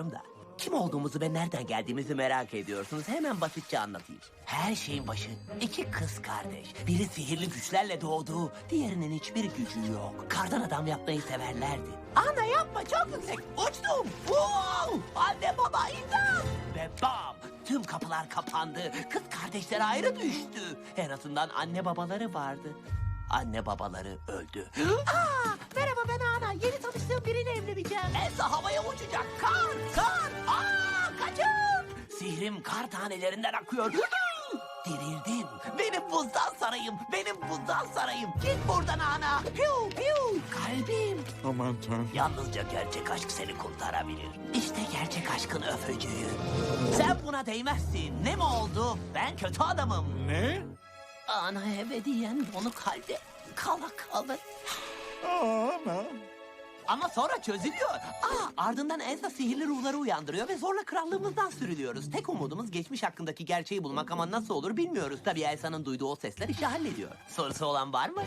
biliyorum da. Kim olduğumuzu ve nereden geldiğimizi merak ediyorsunuz. Hemen basitçe anlatayım. Her şeyin başı iki kız kardeş. Biri sihirli güçlerle doğdu, diğerinin hiçbir gücü yok. Kardan adam yapmayı severlerdi. Ana yapma çok yüksek. Uçtum. Wow! Anne baba imdat! Ve bam! Tüm kapılar kapandı. Kız kardeşler ayrı düştü. En azından anne babaları vardı. Anne babaları öldü. Aa, Elsa havaya uçacak. Kar, kar. Aa, kaçın. Sihrim kar tanelerinden akıyor. Dirildim. Benim buzdan sarayım. Benim buzdan sarayım. Git buradan Ana. Piu piu. Kalbim. Aman tanrım. Yalnızca gerçek aşk seni kurtarabilir. İşte gerçek aşkın öpücüğü. Sen buna değmezsin. Ne mi oldu? Ben kötü adamım. Ne? Ana ebediyen donuk halde kala kalır. Aa, ana. Ama sonra çözülüyor. Aa, ardından Elsa sihirli ruhları uyandırıyor ve zorla krallığımızdan sürülüyoruz. Tek umudumuz geçmiş hakkındaki gerçeği bulmak ama nasıl olur bilmiyoruz. Tabii Elsa'nın duyduğu o sesler işi hallediyor. Sorusu olan var mı?